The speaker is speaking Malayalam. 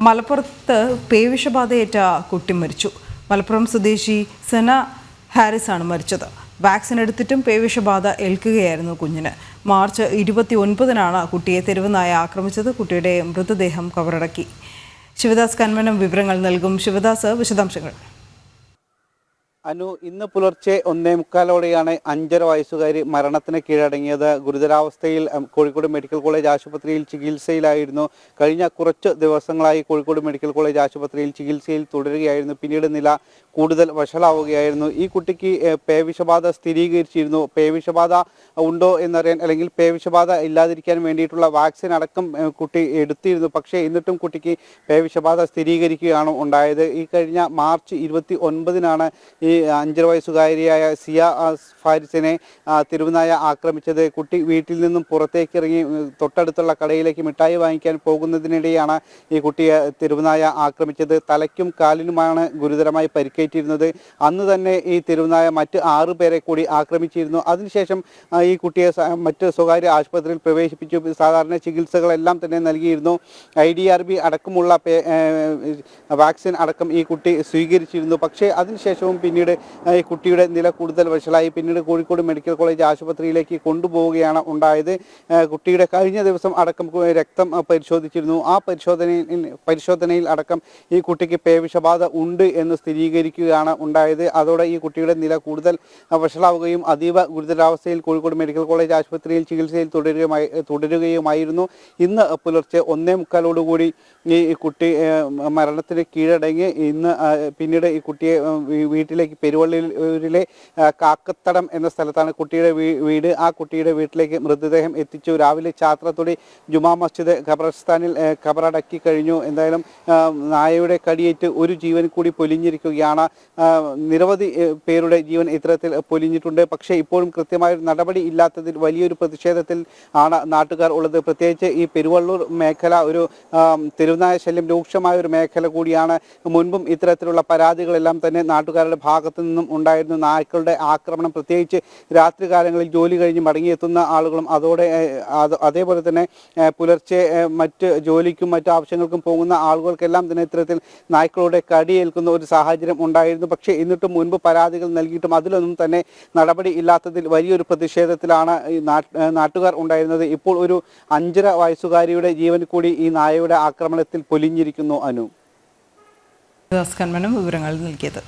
മലപ്പുറത്ത് പേവിഷബാധയേറ്റ കുട്ടി മരിച്ചു. മലപ്പുറം സ്വദേശി സെന ഹാരിസ് ആണ് മരിച്ചത്. വാക്സിൻ എടുത്തിട്ടും പേവിഷബാധ ഏൽക്കുകയായിരുന്നു കുഞ്ഞിന്. മാർച്ച് ഇരുപത്തി ഒൻപതിനാണ് കുട്ടിയെ തെരുവുനായ ആക്രമിച്ചത്. കുട്ടിയുടെ മൃതദേഹം കവറടക്കി ശിവദാസ് കന്മനം വിവരങ്ങൾ നൽകും. ശിവദാസ് വിശദാംശങ്ങൾ. അനു ഇന്ന് പുലർച്ചെ ഒന്നേ മുക്കാലോടെയാണ് അഞ്ചര വയസ്സുകാരി മരണത്തിന് കീഴടങ്ങിയത്. ഗുരുതരാവസ്ഥയിൽ കോഴിക്കോട് മെഡിക്കൽ കോളേജ് ആശുപത്രിയിൽ ചികിത്സയിലായിരുന്നു. കഴിഞ്ഞ കുറച്ച് ദിവസങ്ങളായി കോഴിക്കോട് മെഡിക്കൽ കോളേജ് ആശുപത്രിയിൽ ചികിത്സയിൽ തുടരുകയായിരുന്നു. പിന്നീട് നില കൂടുതൽ വഷളാവുകയായിരുന്നു. ഈ കുട്ടിക്ക് പേവിഷബാധ സ്ഥിരീകരിച്ചിരുന്നു. പേവിഷബാധ ഉണ്ടോ എന്നറിയാൻ അല്ലെങ്കിൽ പേവിഷബാധ ഇല്ലാതിരിക്കാൻ വേണ്ടിയിട്ടുള്ള വാക്സിൻ അടക്കം കുട്ടി എടുത്തിരുന്നു. പക്ഷേ എന്നിട്ടും കുട്ടിക്ക് പേവിഷബാധ സ്ഥിരീകരിക്കുകയാണ് ഉണ്ടായത്. ഈ കഴിഞ്ഞ മാർച്ച് ഇരുപത്തി ഒൻപതിനാണ് ഈ അഞ്ചര വയസ്സുകാരിയായ സിയ ഫാരിസിനെ തിരുവനായ ആക്രമിച്ചത്. കുട്ടി വീട്ടിൽ നിന്നും പുറത്തേക്ക് ഇറങ്ങി തൊട്ടടുത്തുള്ള കടയിലേക്ക് മിഠായി വാങ്ങിക്കാൻ പോകുന്നതിനിടെയാണ് ഈ കുട്ടിയെ തിരുവനായ ആക്രമിച്ചത്. തലയ്ക്കും കാലിനുമാണ് ഗുരുതരമായി പരിക്കേറ്റിരുന്നത്. അന്ന് തന്നെ ഈ തിരുവനായ മറ്റ് ആറ് പേരെ കൂടി ആക്രമിച്ചിരുന്നു. അതിനുശേഷം ഈ കുട്ടിയെ മറ്റ് സ്വകാര്യ ആശുപത്രിയിൽ പ്രവേശിപ്പിച്ചു. സാധാരണ ചികിത്സകളെല്ലാം തന്നെ നൽകിയിരുന്നു. ഐ ഡി ആർ ബി അടക്കമുള്ള വാക്സിൻ അടക്കം ഈ കുട്ടി സ്വീകരിച്ചിരുന്നു. പക്ഷേ അതിനുശേഷവും പിന്നീട് ആ, ഈ കുട്ടിയുടെ നില കൂടുതൽ വഷളായി. പിന്നീട് കോഴിക്കോട് മെഡിക്കൽ കോളേജ് ആശുപത്രിയിലേക്ക് കൊണ്ടുപോവുകയാണ് ഉണ്ടായത്. കുട്ടിയുടെ കഴിഞ്ഞ ദിവസം അടക്കം രക്തം പരിശോധിച്ചിരുന്നു. ആ പരിശോധനയിൽ പരിശോധനയിൽ അടക്കം ഈ കുട്ടിക്ക് പേവിഷബാധ ഉണ്ട് എന്ന് സ്ഥിരീകരിക്കുകയാണ് ഉണ്ടായത്. അതോടെ ഈ കുട്ടിയുടെ നില കൂടുതൽ വഷളാവുകയും അതീവ ഗുരുതരാവസ്ഥയിൽ കോഴിക്കോട് മെഡിക്കൽ കോളേജ് ആശുപത്രിയിൽ ചികിത്സയിൽ തുടരുകയുമായി തുടരുകയുമായിരുന്നു. ഇന്ന് പുലർച്ചെ ഒന്നേ മുക്കാലോടുകൂടി ഈ കുട്ടി മരണത്തിന് കീഴടങ്ങി. ഇന്ന് പിന്നീട് ഈ കുട്ടിയെ വീട്ടിലേക്ക് പെരുവള്ളിയിലെ ആ, കാക്കത്തടം എന്ന സ്ഥലത്താണ് കുട്ടിയുടെ വീട്. ആ കുട്ടിയുടെ വീട്ടിലേക്ക് മൃതദേഹം എത്തിച്ചു. രാവിലെ ചാത്രത്തൊടി ജുമാ മസ്ജിദ് ഖബർസ്ഥാനിൽ ഖബറടക്കി കഴിഞ്ഞു. എന്തായാലും നായയുടെ കടിയേറ്റ് ഒരു ജീവൻ കൂടി പൊലിഞ്ഞിരിക്കുകയാണ്. നിരവധി പേരുടെ ജീവൻ ഇത്തരത്തിൽ പൊലിഞ്ഞിട്ടുണ്ട്. പക്ഷേ ഇപ്പോഴും കൃത്യമായ നടപടി ഇല്ലാത്തതിൽ വലിയൊരു പ്രതിഷേധത്തിൽ ആണ് നാട്ടുകാർ ഉള്ളത്. പ്രത്യേകിച്ച് ഈ പെരുവള്ളൂർ മേഖല ഒരു തിരുനായ ശല്യം രൂക്ഷമായ ഒരു മേഖല കൂടിയാണ്. മുൻപും ഇത്തരത്തിലുള്ള പരാതികളെല്ലാം തന്നെ നാട്ടുകാരുടെ ഭാഗത്തു നിന്നും ഉണ്ടായിരുന്ന നായ്ക്കളുടെ ആക്രമണം പ്രത്യേകിച്ച് രാത്രികാലങ്ങളിൽ ജോലി കഴിഞ്ഞ് മടങ്ങിയെത്തുന്ന ആളുകളും അതോടെ അതേപോലെ തന്നെ പുലർച്ചെ മറ്റ് ജോലിക്കും മറ്റു ആവശ്യങ്ങൾക്കും പോകുന്ന ആളുകൾക്കെല്ലാം തന്നെ ഇത്തരത്തിൽ നായ്ക്കളുടെ കടിയേൽക്കുന്ന ഒരു സാഹചര്യം ഉണ്ടായിരുന്നു. പക്ഷേ എന്നിട്ടും മുൻപ് പരാതികൾ നൽകിയിട്ടും അതിലൊന്നും തന്നെ നടപടി ഇല്ലാത്തതിൽ വലിയൊരു പ്രതിഷേധത്തിലാണ് ഈ നാട്ടുകാർ ഉണ്ടായിരുന്നത്. ഇപ്പോൾ ഒരു അഞ്ചര വയസ്സുകാരിയുടെ ജീവൻ കൂടി ഈ നായയുടെ ആക്രമണത്തിൽ പൊലിഞ്ഞിരിക്കുന്നു അനു. ദാസ് കന്മനം വിവരങ്ങൾ നൽകിയത്.